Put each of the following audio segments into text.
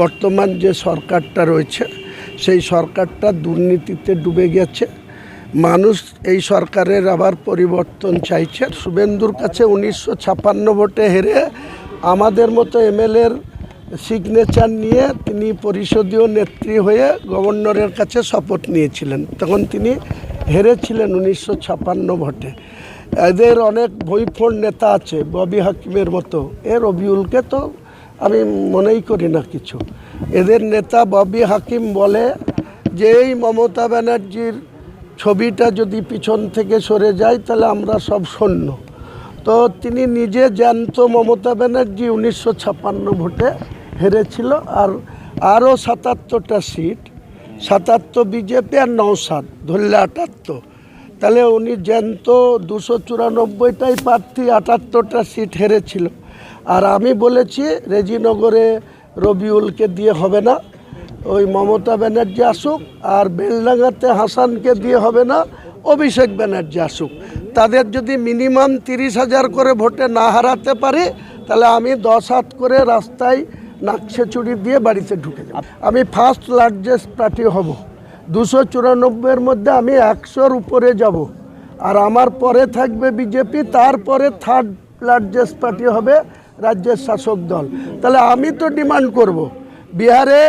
বর্তমান যে সরকারটা রয়েছে, সেই সরকারটা দুর্নীতিতে ডুবে গেছে। মানুষ এই সরকারের আবার পরিবর্তন চাইছে। শুভেন্দুর কাছে উনিশশো ছাপান্ন ভোটে হেরে আমাদের মতো এমএলএর সিগনেচার নিয়ে তিনি পরিষদীয় নেত্রী হয়ে গভর্নরের কাছে শপথ নিয়েছিলেন। তখন তিনি হেরেছিলেন উনিশশো ছাপান্ন ভোটে। এদের অনেক বইফোর নেতা আছে, ববি হাকিমের মতো। এ রবিউলকে তো আমি মনেই করি না কিছু। এদের নেতা ববি হাকিম বলে যে, এই মমতা ব্যানার্জির ছবিটা যদি পিছন থেকে সরে যায়, তাহলে আমরা সব শূন্য তো তিনি নিজে জ্যান্ত মমতা ব্যানার্জি উনিশশো ছাপ্পান্ন ভোটে হেরেছিল, আর আরও সাতাত্তরটা সিট, সাতাত্তর বিজেপি আর নৌসাদ ধরলে আটাত্তর। তাহলে উনি জ্যান্ত দুশো চুরানব্বইটাই প্রার্থী, আটাত্তরটা সিট হেরেছিল। আর আমি বলেছি রেজিনগরে রবিউলকে দিয়ে হবে না, ওই মমতা ব্যানার্জি আসুক আর বেলডাঙ্গাতে হাসানকে দিয়ে হবে না, অভিষেক ব্যানার্জি আসুক। তাদের যদি মিনিমাম তিরিশ হাজার করে ভোটে না হারাতে পারি, তাহলে আমি দশ হাত করে রাস্তায় নাকছে চুরি দিয়ে বাড়িতে ঢুকে যাব। আমি ফার্স্ট লার্জেস্ট পার্টি হব। দুশো চুরানব্বইয়ের মধ্যে আমি একশোর উপরে যাব। আর আমার পরে থাকবে বিজেপি, তারপরে থার্ড লার্জেস্ট পার্টি হবে রাজ্যের শাসক দল। তাহলে আমি তো ডিমান্ড করব। বিহারে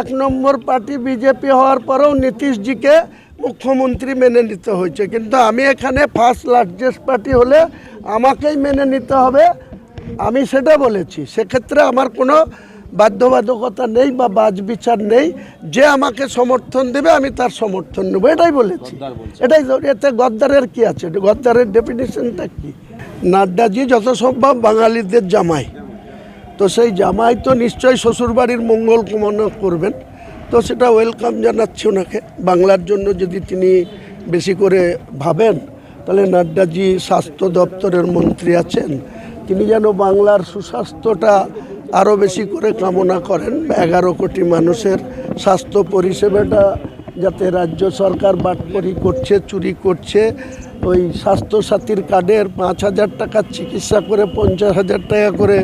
এক নম্বর পার্টি বিজেপি হওয়ার পরেও নীতিশজিকে মুখ্যমন্ত্রী মেনে নিতে হয়েছে। কিন্তু আমি এখানে ফার্স্ট লার্জেস্ট পার্টি হলে আমাকেই মেনে নিতে হবে। আমি সেটা বলেছি। সেক্ষেত্রে আমার কোনো বাধ্যবাধকতা নেই বা বাজ বিচার নেই। যে আমাকে সমর্থন দেবে আমি তার সমর্থন নেব। এটাই বলেছি। এটাই এতে গদ্দারের কি আছে? গদ্দারের ডেফিনেশনটা কি? নাড্ডাজি যত সম্ভব বাঙালিদের জামাই। তো সেই জামাই তো নিশ্চয়ই শ্বশুরবাড়ির মঙ্গল কামনা করবেন। তো সেটা ওয়েলকাম জানাচ্ছি ওনাকে। বাংলার জন্য যদি তিনি বেশি করে ভাবেন, তাহলে নাড্ডাজি স্বাস্থ্য দপ্তরের মন্ত্রী আছেন। তিনি যেন বাংলার সুস্বাস্থ্যটা আরও বেশি করে কামনা করেন। এগারো কোটি মানুষের স্বাস্থ্য পরিষেবাটা যাতে রাজ্য সরকার বাটপরি করছে, চুরি করছে, ওই স্বাস্থ্যসাথীর কার্ডের পাঁচ হাজার টাকার চিকিৎসা করে, পঞ্চাশ হাজার টাকা করে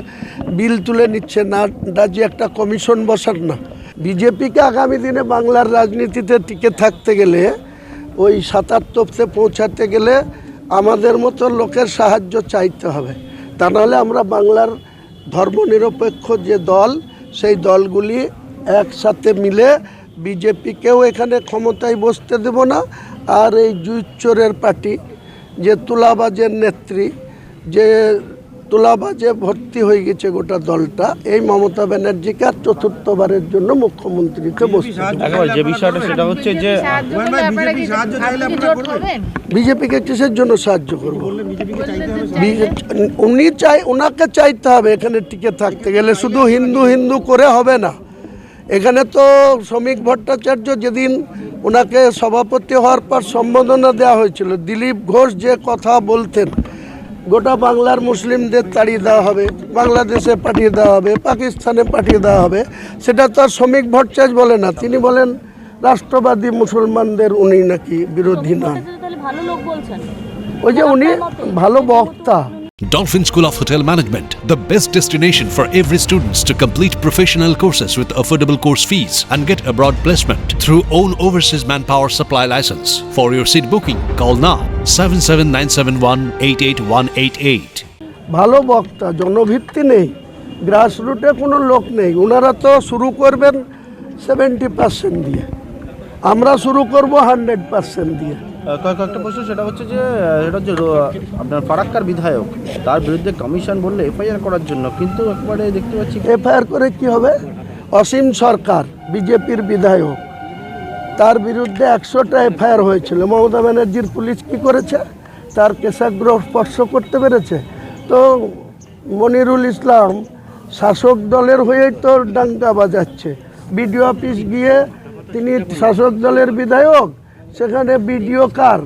বিল তুলে নিচ্ছে। না ডাজি একটা কমিশন বসার না। বিজেপিকে আগামী দিনে বাংলার রাজনীতিতে টিকে থাকতে গেলে, ওই সাতাত্তরতে পৌঁছাতে গেলে আমাদের মতো লোকের সাহায্য চাইতে হবে। তা নাহলে আমরা বাংলার ধর্মনিরপেক্ষ যে দল, সেই দলগুলি একসাথে মিলে বিজেপিকেও এখানে ক্ষমতায় বসতে দেব না। আর এই জুইচোরের পার্টি যে তুলাবাজের নেত্রী যে তুলাবাজে ভর্তি হয়ে গেছে গোটা দলটা এই মমতা ব্যানার্জিকে আর চতুর্থবারের জন্য মুখ্যমন্ত্রীকে বসতে যে বিষয়টা সেটা হচ্ছে যে বিজেপিকে কিসের জন্য সাহায্য করব? উনি চাই ওনাকে চাইতে হবে এখানে টিকে থাকতে গেলে। শুধু হিন্দু হিন্দু করে হবে না। এখানে তো শ্রমিক ভট্টাচার্য যেদিন ওনাকে সভাপতি হওয়ার পর সম্বোধনা দেওয়া হয়েছিল দিলীপ ঘোষ যে কথা বলতেন গোটা বাংলার মুসলিমদের তাড়িয়ে দেওয়া হবে বাংলাদেশে পাঠিয়ে দেওয়া হবে পাকিস্তানে পাঠিয়ে দেওয়া হবে সেটা তো আর শ্রমিক ভট্টাচার্য বলে না তিনি বলেন রাষ্ট্রবাদী মুসলমানদের উনি নাকি বিরোধী নন ওই যে উনি ভালো বক্তা। Dolphin School of Hotel Management, the best destination for every students to complete professional courses with affordable course fees and get abroad placement through own overseas manpower supply license. For your seat booking, call now 77971 ভালো বক্তা জনভিত্তি নেই গ্রাসরুটে কোনো লোক নেই ওনারা তো শুরু করবেন সেভেন্টি পার্সেন্ট দিয়ে আমরা শুরু করব হান্ড্রেড পার্সেন্ট দিয়ে আহ, কয়েক- কয়েকটা প্রশ্ন, সেটা হচ্ছে যে এটা হচ্ছে আপনার ফারাক্কার বিধায়ক, তার বিরুদ্ধে কমিশন বললে এফআইআর করার জন্য, কিন্তু একবারে দেখতে পাচ্ছি এফআইআর করে কি হবে? অসীম সরকার, বিজেপির বিধায়ক, তার বিরুদ্ধে একশোটা এফআইআর হয়েছিল। মমতা ব্যানার্জির পুলিশ কি করেছে? তার কেশাগ্র স্পর্শ করতে পেরেছে। তো মনিরুল ইসলাম শাসক দলের হয়েই তো ডাঙ্কা বাজাচ্ছে। বিডিও অফিস গিয়ে তিনি শাসক দলের বিধায়ক সেখানে বিডিও কার,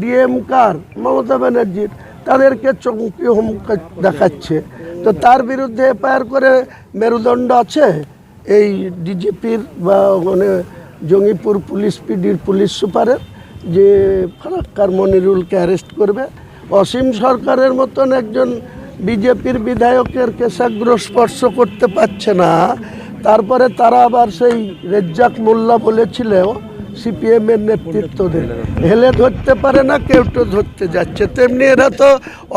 ডিএম কার, মমতা ব্যানার্জির তাদেরকে চমকি হুমকা দেখাচ্ছে। তো তার বিরুদ্ধে এফআইআর করে মেরুদণ্ড আছে? এই ডিজিপির বা মানে জঙ্গিপুর পুলিশ পিডির পুলিশ সুপারের যে ফারাক্কার মনিরুলকে অ্যারেস্ট করবে। অসীম সরকারের মতন একজন বিজেপির বিধায়কের কেশাগ্র স্পর্শ করতে পারছে না। তারপরে তারা আবার সেই রেজ্জাক মোল্লা বলেছিল সিপিএমের নেতৃত্ব দেয়। হেলে ধরতে পারে না, কেউ তো ধরতে যাচ্ছে। তেমনি এরা তো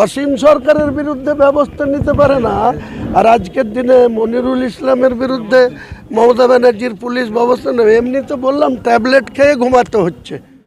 অসীম সরকারের বিরুদ্ধে ব্যবস্থা নিতে পারে না। আর আজকের দিনে মনিরুল ইসলামের বিরুদ্ধে মমতা ব্যানার্জির পুলিশ ব্যবস্থা নেবে। এমনি তো বললাম, ট্যাবলেট খেয়ে ঘুমাতে হচ্ছে।